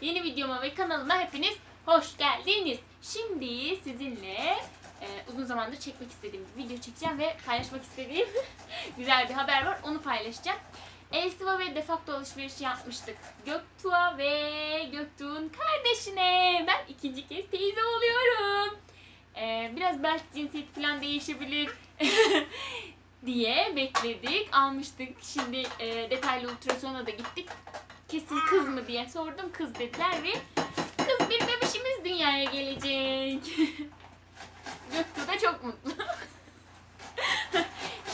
Yeni videoma ve kanalıma hepiniz hoş geldiniz. Şimdi sizinle e, uzun zamandır çekmek istediğim bir video çekeceğim ve paylaşmak istediğim güzel bir haber var. Onu paylaşacağım. Elsiva ve defakto alışveriş yapmıştık. Göktuğ'a ve Göktuğ'un kardeşine. Ben ikinci kez teyze oluyorum. E, biraz belki cinsiyet falan değişebilir. diye bekledik. Almıştık. Şimdi e, detaylı ultrasona da gittik. Kesin kız mı diye sordum. Kız dediler ve kız bir bebişimiz dünyaya gelecek. Göktuğ da çok mutlu.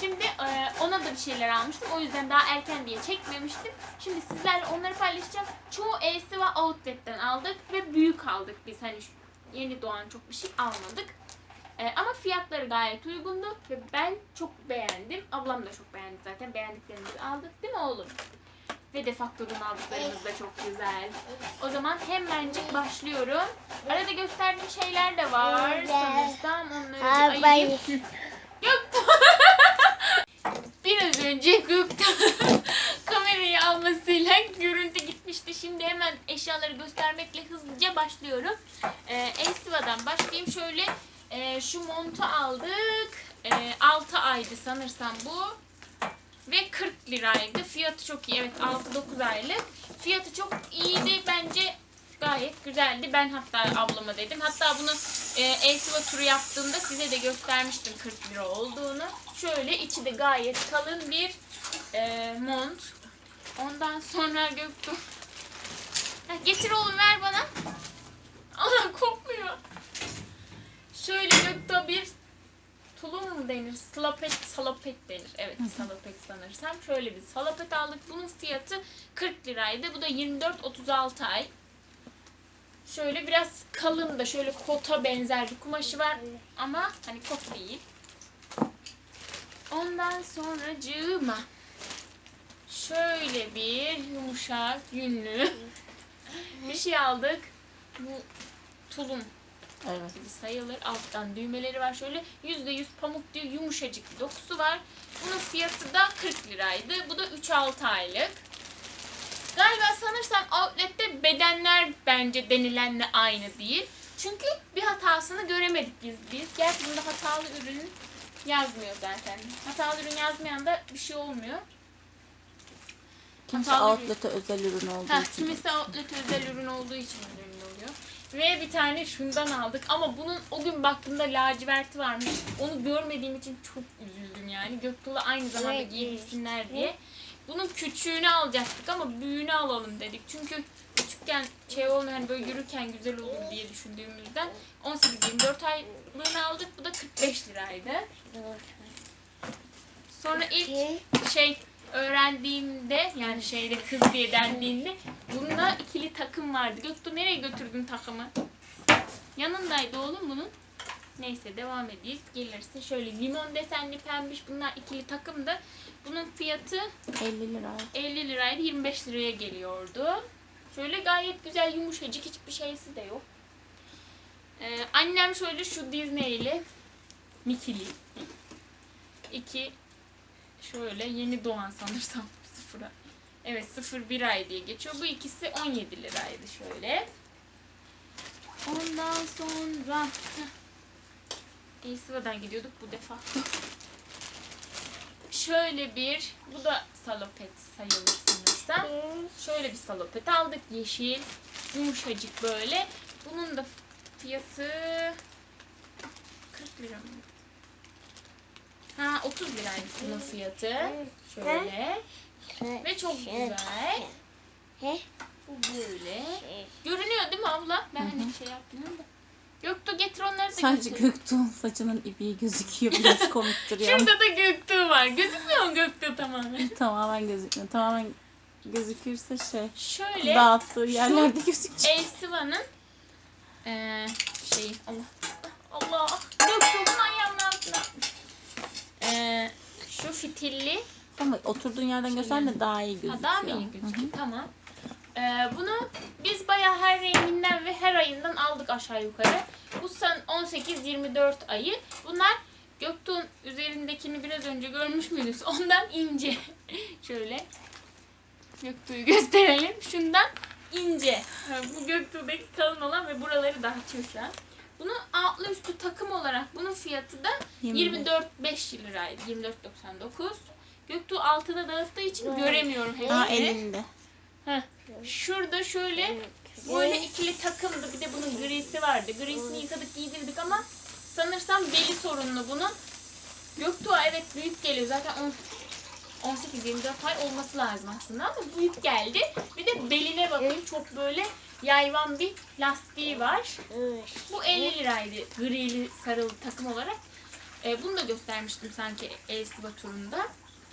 Şimdi e, ona da bir şeyler almıştım. O yüzden daha erken diye çekmemiştim. Şimdi sizlerle onları paylaşacağım. Çoğu Elsiva Outlet'ten aldık ve büyük aldık biz. Hani yeni doğan çok bir şey almadık. Ee, ama fiyatları gayet uygundu ve ben çok beğendim. Ablam da çok beğendi zaten. Beğendiklerimizi aldık değil mi oğlum? Ve defaktodan aldıklarımız da çok güzel. O zaman hemencik başlıyorum. Arada gösterdiğim şeyler de var. Sanırsam onları bir ayırayım. Biraz önce Göktuğ kamerayı almasıyla görüntü gitmişti. Şimdi hemen eşyaları göstermekle hızlıca başlıyorum. Ee, Elsiva'dan başlayayım. Şöyle e, şu montu aldık. E, 6 aydı sanırsam bu. Ve 40 liraydı. Fiyatı çok iyi. Evet 6-9 aylık. Fiyatı çok iyiydi. Bence gayet güzeldi. Ben hatta ablama dedim. Hatta bunu e, Elsiva turu yaptığımda size de göstermiştim 40 lira olduğunu. Şöyle içi de gayet kalın bir e, mont. Ondan sonra Göktuğ. Heh, Getir oğlum ver bana. Allah kokmuyor. Şöyle Göktuğ bir tulum mu denir? Salopet, salopet denir. Evet salopet sanırsam. Şöyle bir salopet aldık. Bunun fiyatı 40 liraydı. Bu da 24-36 ay. Şöyle biraz kalın da şöyle kota benzer bir kumaşı var. Ama hani kot değil. Ondan sonra cığıma. Şöyle bir yumuşak, yünlü bir şey aldık. Bu tulum Evet. gibi sayılır. Alttan düğmeleri var. Şöyle %100 pamuk diyor. Yumuşacık bir dokusu var. Bunun fiyatı da 40 liraydı. Bu da 3-6 aylık. Galiba sanırsam outlet'te bedenler bence denilenle aynı değil. Çünkü bir hatasını göremedik biz. biz. Gerçi bunda hatalı ürün yazmıyor zaten. Hatalı ürün yazmayan da bir şey olmuyor. Kimse Hatalı outlet'e özel ürün olduğu Ha, için. kimisi outlet özel ürün olduğu için oluyor. Ve bir tane şundan aldık ama bunun o gün baktığımda laciverti varmış. Onu görmediğim için çok üzüldüm yani. Göktuğ'la aynı zamanda Evet. giyebilsinler diye. Bunun küçüğünü alacaktık ama büyüğünü alalım dedik. Çünkü küçükken şey olmuyor hani böyle yürürken güzel olur diye düşündüğümüzden 18-24 aylığını aldık. Bu da 45 liraydı. Sonra ilk şey öğrendiğimde yani şeyde kız diye dendiğinde bunda ikili takım vardı. Göktuğ nereye götürdün takımı? Yanındaydı oğlum bunun. Neyse devam edeyim. Gelirse şöyle limon desenli pembiş bunlar ikili takımdı. Bunun fiyatı 50 lira. 50 liraydı 25 liraya geliyordu. Şöyle gayet güzel yumuşacık hiçbir şeysi de yok. Ee, annem şöyle şu Disney'li Mickey'li. İki şöyle yeni doğan sanırsam sıfıra. Evet 01 ay diye geçiyor. Bu ikisi 17 liraydı şöyle. Ondan sonra Elsiva'dan gidiyorduk bu defa. Şöyle bir, bu da salopet sayılır sanırsam. Şöyle bir salopet aldık yeşil, yumuşacık böyle. Bunun da fiyatı 40 lira mı? Ha 30 liraymış bunun fiyatı. Şöyle. Ve çok güzel. Bu böyle. Görünüyor değil mi abla? Ben hani şey yapmıyorum da. Göktuğ getir onları da Sadece getir. Göktuğ'un saçının ipi gözüküyor. Biraz komik duruyor. Şurada da Göktuğ var. Gözükmüyor mu Göktuğ tamamen? Tamamen gözükmüyor. Tamamen gözükürse şey Şöyle dağıttığı yerlerde gözükecek. Elsiva'nın eee şey Allah Allah Göktuğ'un eee şu fitilli Ama oturduğun yerden göster de daha iyi gözüküyor. ha, daha mı iyi gözüküyor? Tamam. Eee, bunu biz bayağı her renginden ve her ayından aldık aşağı yukarı. Bu sen 18-24 ayı. Bunlar Göktuğ'un üzerindekini biraz önce görmüş müydünüz? Ondan ince. Şöyle Göktuğ'u gösterelim. Şundan ince. Bu Göktuğ'daki kalın olan ve buraları daha açıyor Bunun altlı üstü takım olarak bunun fiyatı da 25. 24,5 liraydı. 24.99. Göktuğ altına dağıttığı için göremiyorum hepsini. Aa elinde. Heh. Şurada şöyle böyle ikili takımdı. Bir de bunun grisi vardı. Grisini yıkadık giydirdik ama sanırsam beli sorunlu bunun. Göktuğ'a evet büyük geliyor. Zaten 18-24 ay olması lazım aslında ama büyük geldi. Bir de beline bakın çok böyle yayvan bir lastiği var. Bu 50 liraydı grili sarılı takım olarak. Ee, bunu da göstermiştim sanki Elsiba turunda.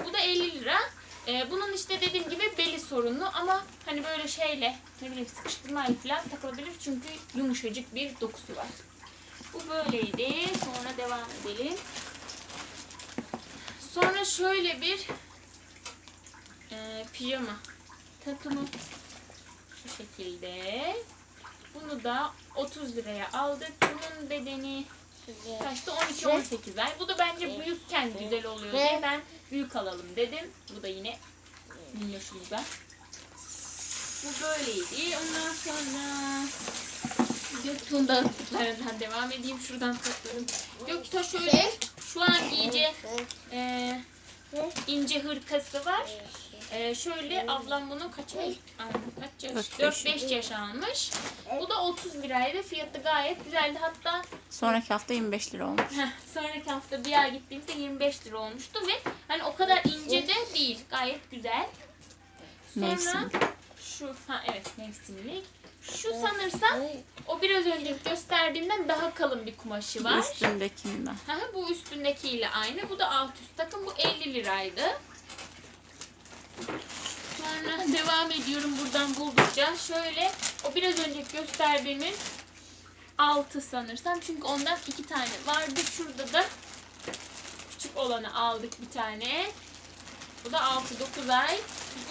Bu da 50 lira. Ee, bunun işte dediğim gibi beli sorunlu ama hani böyle şeyle ne bileyim sıkıştırmayla falan takılabilir çünkü yumuşacık bir dokusu var. Bu böyleydi. Sonra devam edelim. Sonra şöyle bir e, pijama takımı şu şekilde. Bunu da 30 liraya aldık. Bunun bedeni kaçtı? 12-18 ay. Bu da bence büyükken güzel oluyor diye ben büyük alalım dedim. Bu da yine minnoşumuza. Bu böyleydi. Ondan sonra Göktuğ'un dağıttıklarından devam edeyim. Şuradan topladım. Göktuğ şöyle şu an iyice e, ince hırkası var. Ee, şöyle ablam bunu kaç ay? Kaç yaş? Dört, beş 4-5 yaş almış. Bu da 30 liraydı. Fiyatı gayet güzeldi. Hatta Sonraki hafta 25 lira olmuş. sonraki hafta bir ay gittiğimizde 25 lira olmuştu ve hani o kadar ince de değil. Gayet güzel. Sonra Mevsimlik. şu ha evet mevsimlik. Şu sanırsam o biraz önce gösterdiğimden daha kalın bir kumaşı var. Üstündekinden. Ha, bu üstündekiyle aynı. Bu da alt üst takım. Bu 50 liraydı. Sonra devam ediyorum buradan buldukça. Şöyle o biraz önce gösterdiğimin altı sanırsam. Çünkü ondan iki tane vardı. Şurada da küçük olanı aldık bir tane. Bu da 6-9 ay.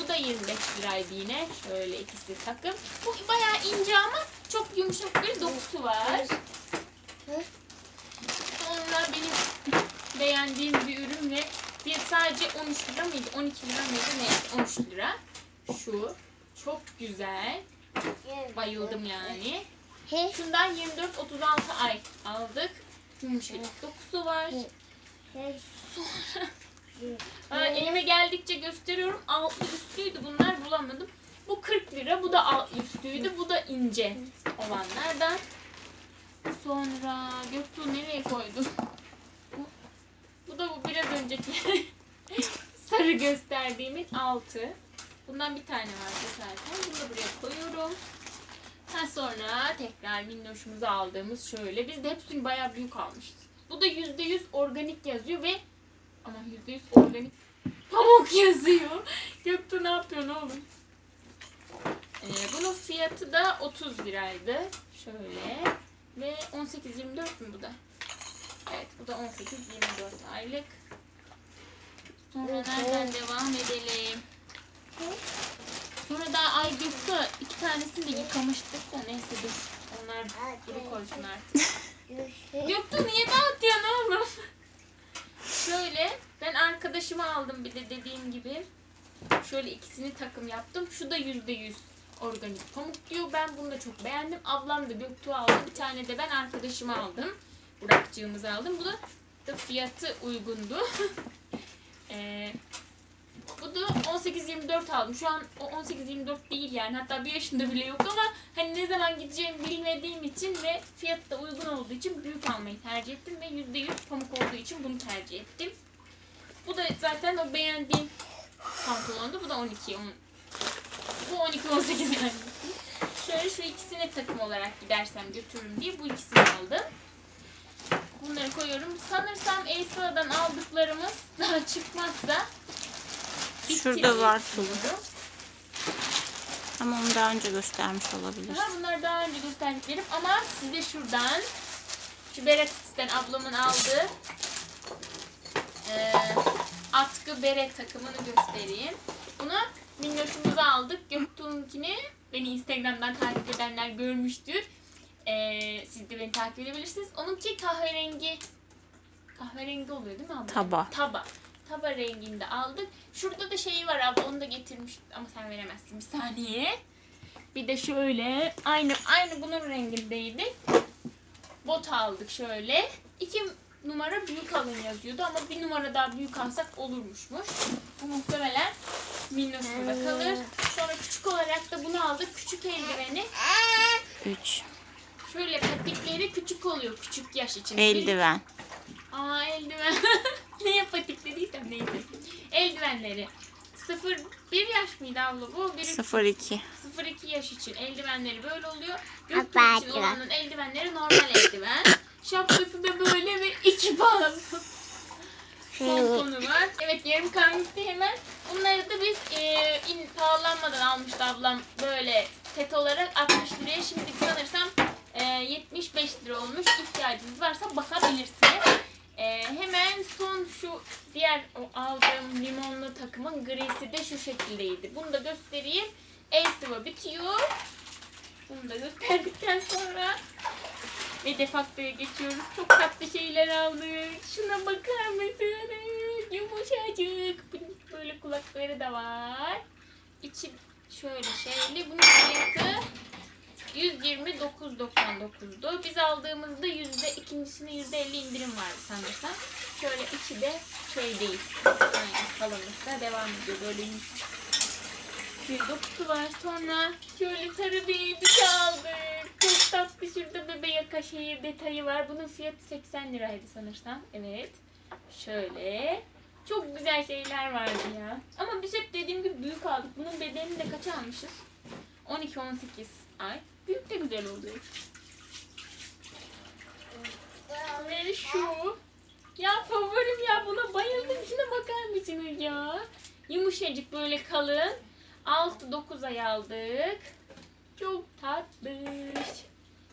Bu da 25 liraydı yine. Şöyle ikisi takım. Bu bayağı ince ama çok yumuşak bir dokusu var. Sonra benim beğendiğim bir sadece 13 lira mıydı? 12 lira mıydı? Neyse 13 lira. Şu. Çok güzel. Bayıldım yani. Şundan 24-36 ay aldık. Yumuşacık dokusu var. Ha, elime geldikçe gösteriyorum. Altlı üstlüydü bunlar bulamadım. Bu 40 lira. Bu da alt üstlüydü. Bu da ince olanlardan. Sonra Göktuğ nereye koydum? Bu, bu da bu biraz önceki sarı gösterdiğimin altı. Bundan bir tane vardı zaten. Bunu da buraya koyuyorum. Ha sonra tekrar minnoşumuzu aldığımız şöyle. Biz de hepsini bayağı büyük almışız. Bu da %100 organik yazıyor ve ama %100 organik pamuk yazıyor. Göktuğ ne yapıyorsun oğlum? Ee, bunun fiyatı da 30 liraydı. Şöyle. Ve 18-24 mü bu da? Evet bu da 18-24 aylık. Sonra nereden devam edelim? Sonra daha ay Göktuğ iki tanesini de yıkamıştık da neyse dur. Onlar geri koysun artık. Göktuğ niye dağıtıyorsun oğlum? Şöyle ben arkadaşıma aldım bir de dediğim gibi. Şöyle ikisini takım yaptım. Şu da yüzde yüz organik pamuk diyor. Ben bunu da çok beğendim. Ablam da Göktuğ aldı. Bir tane de ben arkadaşıma aldım. Burakcığımıza aldım. Bu da, da fiyatı uygundu. Ee, bu da 18-24 aldım. Şu an o 18-24 değil yani. Hatta bir yaşında bile yok ama hani ne zaman gideceğimi bilmediğim için ve fiyatı da uygun olduğu için büyük almayı tercih ettim ve %100 pamuk olduğu için bunu tercih ettim. Bu da zaten o beğendiğim pantolondu. Bu da 12 on, bu 12 18 yani. Şöyle şu ikisini takım olarak gidersem götürürüm diye bu ikisini aldım. Bunları koyuyorum. Sanırsam Elsa'dan aldıklarımız daha çıkmazsa Şurada var düşünüyorum. Ama onu daha önce göstermiş olabilir. Ha, bunlar daha önce gösterdiklerim ama size şuradan şu Beret'ten ablamın aldığı eee atkı bere takımını göstereyim. Bunu minnoşumuza aldık. Göktuğ'unkini beni Instagram'dan takip edenler görmüştür. Eee siz de beni takip edebilirsiniz. Onunki kahverengi kahverengi oluyor değil mi abla? Taba. Taba. Taba renginde aldık. Şurada da şeyi var abla onu da getirmiş ama sen veremezsin bir saniye. Bir de şöyle aynı aynı bunun rengindeydi. Bot aldık şöyle. İki numara büyük alın yazıyordu ama bir numara daha büyük alsak olurmuşmuş. Bu muhtemelen minnoş burada kalır. Sonra küçük olarak da bunu aldık. Küçük eldiveni. 3. Şöyle patikleri küçük oluyor küçük yaş için. Eldiven. Aa eldiven. Neye patik dediysem neyse. Eldivenleri. 0 1 yaş mıydı abla bu? 1 0-2. 0-2 yaş için eldivenleri böyle oluyor. Büyük için olanın eldivenleri normal eldiven. Şapkası da böyle ve iki bağlı. Pomponu var. Evet yarım kalmıştı hemen. Bunları da biz e, in, pahalanmadan almıştı ablam böyle set olarak 60 liraya. Şimdi sanırsam e, 75 lira olmuş. İhtiyacınız varsa bakabilirsiniz. E, hemen son şu diğer o aldığım limonlu takımın grisi de şu şekildeydi. Bunu da göstereyim. El sıvı bitiyor. Bunu da gösterdikten sonra ve defaktoya geçiyoruz. Çok tatlı şeyler aldık. Şuna bakar mısınız? Yumuşacık. Böyle kulakları da var. İçi şöyle şeyli. Bunun fiyatı 129.99'du. Biz aldığımızda yüzde ikincisine yüzde elli indirim vardı sanırsam. Şöyle içi de şey değil. Aynen kalınlıkta devam ediyor. Böyle. Bir dokusu var. Sonra şöyle sarı bir elbise aldık. Çok tatlı şurada bebe yaka şehir detayı var. Bunun fiyatı 80 liraydı sanırsam. Evet. Şöyle. Çok güzel şeyler vardı ya. Ama biz hep dediğim gibi büyük aldık. Bunun bedelini de kaç almışız? 12-18 ay. Büyük de güzel oluyor. Ve şu. Ya favorim ya buna bayıldım. Şuna bakar mısınız ya? Yumuşacık böyle kalın. 6-9 ay aldık. Çok tatlı.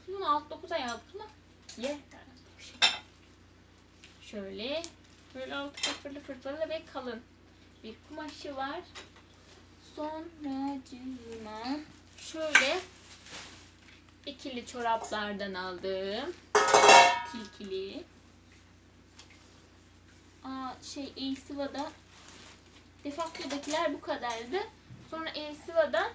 Bunu 6-9 ay aldık mı? Ye. Şöyle. Böyle altı fırfırlı fırfırlı ve kalın. Bir kumaşı var. Sonra cıma. Şöyle ikili çoraplardan aldım. Tilkili. Aa, şey Elsiva'da Defakto'dakiler bu kadardı. Sonra Elsiva'da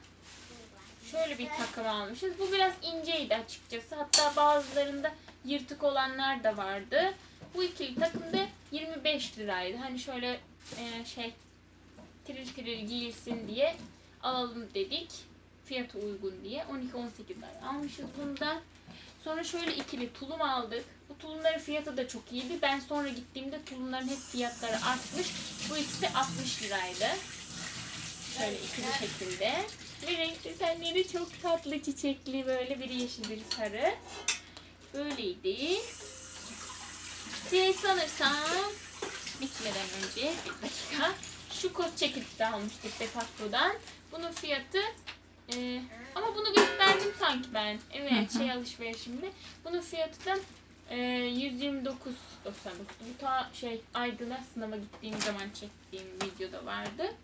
şöyle bir takım almışız. Bu biraz inceydi açıkçası. Hatta bazılarında yırtık olanlar da vardı. Bu ikili takım da 25 liraydı. Hani şöyle e, şey tiril tiril giyilsin diye alalım dedik. Fiyatı uygun diye. 12-18 ay almışız bunda. Sonra şöyle ikili tulum aldık. Bu tulumların fiyatı da çok iyiydi. Ben sonra gittiğimde tulumların hep fiyatları artmış. Bu ikisi 60 liraydı. Şöyle ikili şekilde. Ve renk desenleri çok tatlı çiçekli böyle biri yeşil biri sarı. Böyleydi. Ve sanırsam bitmeden önce bir dakika şu kot ceketi de almıştık Defacto'dan. Bunun fiyatı e, ama bunu gösterdim sanki ben. Evet şey alışverişimde. Bunun fiyatı da e, 129.99. Bu ta şey Aydın'a sınava gittiğim zaman çektiğim videoda vardı.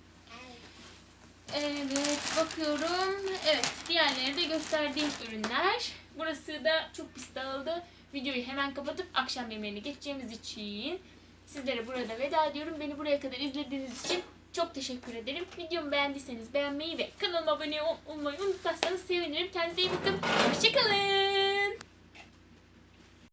Evet bakıyorum. Evet diğerleri de gösterdiğim ürünler. Burası da çok pis dağıldı. Videoyu hemen kapatıp akşam yemeğine geçeceğimiz için sizlere burada veda ediyorum. Beni buraya kadar izlediğiniz için çok teşekkür ederim. Videomu beğendiyseniz beğenmeyi ve kanalıma abone ol- olmayı unutmazsanız sevinirim. Kendinize iyi bakın. Hoşçakalın.